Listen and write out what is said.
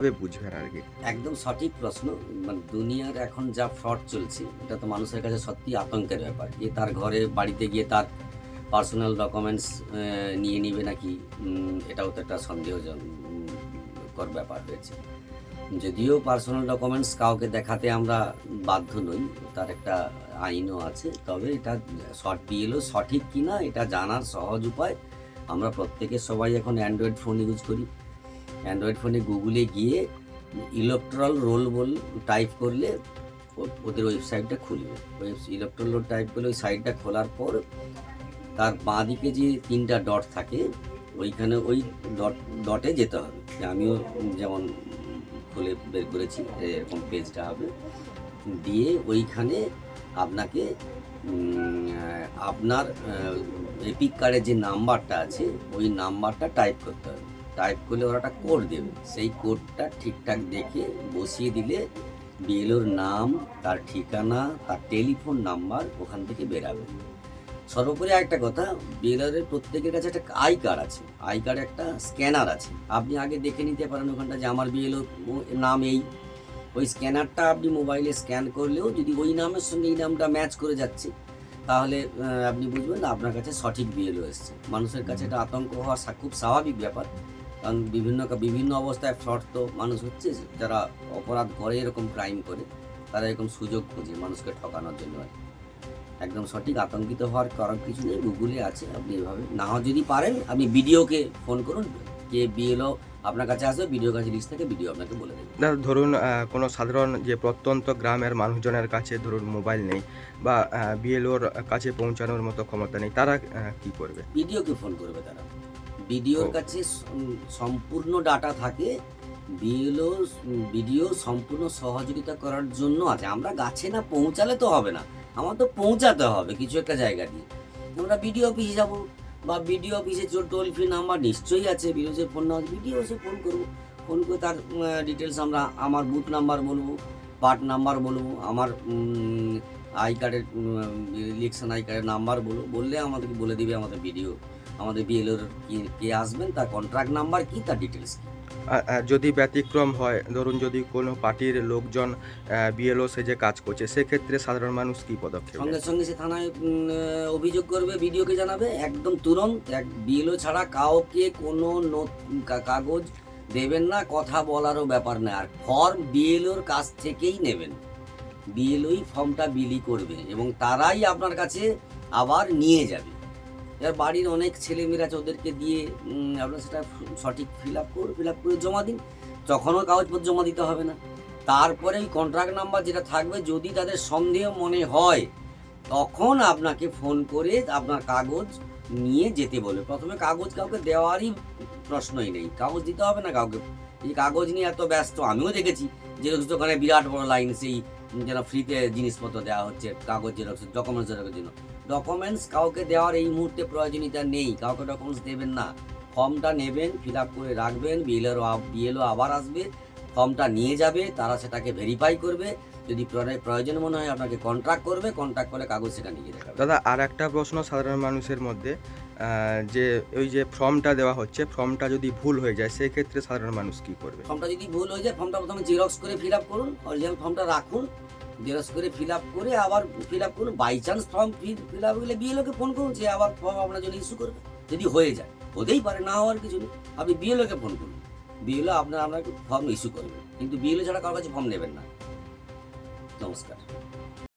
বুঝবেন আর কি। একদম সঠিক প্রশ্ন। মানে দুনিয়ার এখন যা ফ্রড চলছে, এটা তো মানুষের কাছে সত্যি আতঙ্কের ব্যাপার। যে তার ঘরে, বাড়িতে গিয়ে তার পার্সোনাল ডকুমেন্টস নিয়ে নিবে নাকি? এটাও তো একটা সন্দেহজনকর ব্যাপার রয়েছে যদিও পার্সোনাল ডকুমেন্টস কাউকে দেখাতে আমরা বাধ্য নই, তার একটা আইনও আছে, তবে এটা শর্ট বিএলও সঠিক কিনা, এটা জানার সহজ উপায়। আমরা প্রত্যেকে সবাই এখন অ্যান্ড্রয়েড ফোন ইউজ করি। অ্যান্ড্রয়েড ফোনে গুগলে গিয়ে ইলেকট্রাল রোল বল টাইপ করলে ওদের ওয়েবসাইটটা খুলবে। ওই ইলেকট্রাল রোল টাইপ করলে ওই সাইটটা খোলার পর তার বাঁ দিকে যে তিনটা ডট থাকে, ওইখানে ওই ডট ডটে যেতে হবে। আমিও যেমন খুলে বের করেছি, এরকম পেজটা হবে। দিয়ে ওইখানে আপনাকে আপনার এপিক কার্ডের যে নাম্বারটা আছে, ওই নাম্বারটা টাইপ করতে হবে। টাইপ করলে ওরা একটা কোড দেবে। সেই কোডটা ঠিকঠাক দেখে বসিয়ে দিলে বিএলওর নাম, তার ঠিকানা, তার টেলিফোন নাম্বার ওখান থেকে বেরাবে। সর্বোপরি একটা কথা বিএলআরের প্রত্যেকের কাছে একটা আই কার্ড আছে। আই কার্ড একটা স্ক্যানার আছে। আপনি আগে দেখে নিতে পারেন ওখানটা যে আমার বিএলও নাম এই। ওই স্ক্যানারটা আপনি মোবাইলে স্ক্যান করলেও যদি ওই নামের সঙ্গে এই নামটা ম্যাচ করে যাচ্ছে, তাহলে আপনি বুঝবেন আপনার কাছে সঠিক বিএলও এসছে। মানুষের কাছে এটা আতঙ্ক হওয়া খুব স্বাভাবিক ব্যাপার। কারণ বিভিন্ন বিভিন্ন অবস্থায় ফ্রড তো মানুষ হচ্ছে যারা অপরাধ করে এরকম ক্রাইম করে তারা এরকম সুযোগ খোঁজে মানুষকে ঠকানোর জন্য। একদম সঠিক আতঙ্কিত হওয়ার কারণ কিছু নেই গুগলে আছে আপনি এভাবে না হয় যদি পারেন আপনি বিডিওকে ফোন করুন কে বিএলও আপনার কাছে আসবে ভিডিও কাছে লিস্ট থেকে ভিডিও আপনাকে বলে দেবে। দাদা ধরুন কোনো সাধারণ যে প্রত্যন্ত গ্রামের মানুষজনের কাছে ধরুন মোবাইল নেই বা বিএলওর কাছে পৌঁছানোর মতো ক্ষমতা নেই তারা কি করবে? ভিডিওকে ফোন করবে তারা। ভিডিওর ও। কাছে সম্পূর্ণ ডাটা থাকে বিএলও ভিডিও সম্পূর্ণ সহযোগিতা করার জন্য আছে। আমরা গাছে না পৌঁছালে তো হবে না আমার তো পৌঁছাতে হবে কিছু একটা জায়গা দিয়ে। আমরা বিডিও অফিসে যাব বা বিডিও অফিসে টোল ফ্রি নাম্বার নিশ্চয়ই আছে বিডিও ফোন নাম্বার বিডিও সে ফোন করব ফোন করে তার ডিটেলস আমরা আমার বুথ নাম্বার বলব পার্ট নাম্বার বলব আমার আই কার্ডের ইলেকশন আই কার্ডের নাম্বার বলব বললে আমাদেরকে বলে দিবে আমাদের ভিডিও আমাদের বিএলওর কে আসবেন তার কন্ট্রাক্ট নাম্বার কি তার ডিটেলস যদি ব্যতিক্রম হয় ধরুন যদি কোনো পার্টির লোকজন বিএলও সেজে কাজ করছে সেক্ষেত্রে সাধারণ মানুষ কি পদক্ষেপ নেবে? সঙ্গে সঙ্গে সে থানায় অভিযোগ করবে ভিডিওকে জানাবে একদম তুরন্ত এক বিএলও ছাড়া কাউকে কোনো কাগজ দেবেন না কথা বলারও ব্যাপার না আর ফর্ম বিএলওর কাছ থেকেই নেবেন। বিএলওই ফর্মটা বিলি করবে এবং তারাই আপনার কাছে আবার নিয়ে যাবে। এবার বাড়ির অনেক ছেলেমেয়েরা আছে, ওদেরকে দিয়ে আপনার সেটা সঠিক ফিল আপ করুন ফিল আপ করে জমা দিন তখনও কাগজপত্র জমা দিতে হবে না। তারপরে ওই কন্ট্রাক্ট নাম্বার যেটা থাকবে, যদি তাদের সন্দেহ মনে হয়, তখন আপনাকে ফোন করে আপনার কাগজ নিয়ে যেতে বলে প্রথমে কাগজ কাউকে দেওয়ারই প্রশ্নই নেই। কাগজ দিতে হবে না কাউকে? এই কাগজ নিয়ে এত ব্যস্ত, আমিও দেখেছি জেরক্স দোকানে বিরাট বড় লাইন সেই, যেন ফ্রিতে জিনিসপত্র দেওয়া হচ্ছে, কাগজ জেরক্স ডকুমেন্টস জেরক্সের জন্য। ডকুমেন্টস কাউকে দেওয়ার এই মুহূর্তে প্রয়োজনীয়তা নেই। কাউকে ডকুমেন্টস দেবেন না। ফর্মটা নেবেন ফিল আপ করে রাখবেন বিএলও বিএলও আবার আসবে। ফর্মটা নিয়ে যাবে তারা সেটাকে ভেরিফাই করবে। যদি প্রয়োজন মনে হয় আপনাকে কন্ট্রাক্ট করবে কন্ট্রাক্ট করে কাগজ সেটা নিয়ে যাবে দাদা আর একটা প্রশ্ন সাধারণ মানুষের মধ্যে যে ওই যে ফর্মটা দেওয়া হচ্ছে ফর্মটা যদি ভুল হয়ে যায় সেক্ষেত্রে সাধারণ মানুষ কি করবে? ফর্মটা যদি ভুল হয়ে যায় ফর্মটা প্রথমে জেরক্স করে ফিল আপ করুন অরিজিনাল ফর্মটা রাখুন। জেরক্স করে ফিল আপ করে আবার ফিল আপ করুন by chance form fill up হলে বিএলওকে ফোন করুন যে আবার ফর্ম আপনার জন্য ইস্যু করবে, যদি হয়ে যায়। হতেই পারে, না হওয়ার কিছু নেই। আপনি বিএলওকে ফোন করুন। বিএলও আপনার, আপনাকে ফর্ম ইস্যু করবে। কিন্তু বিএলও ছাড়া কারোর কাছে ফর্ম নেবেন না। নমস্কার।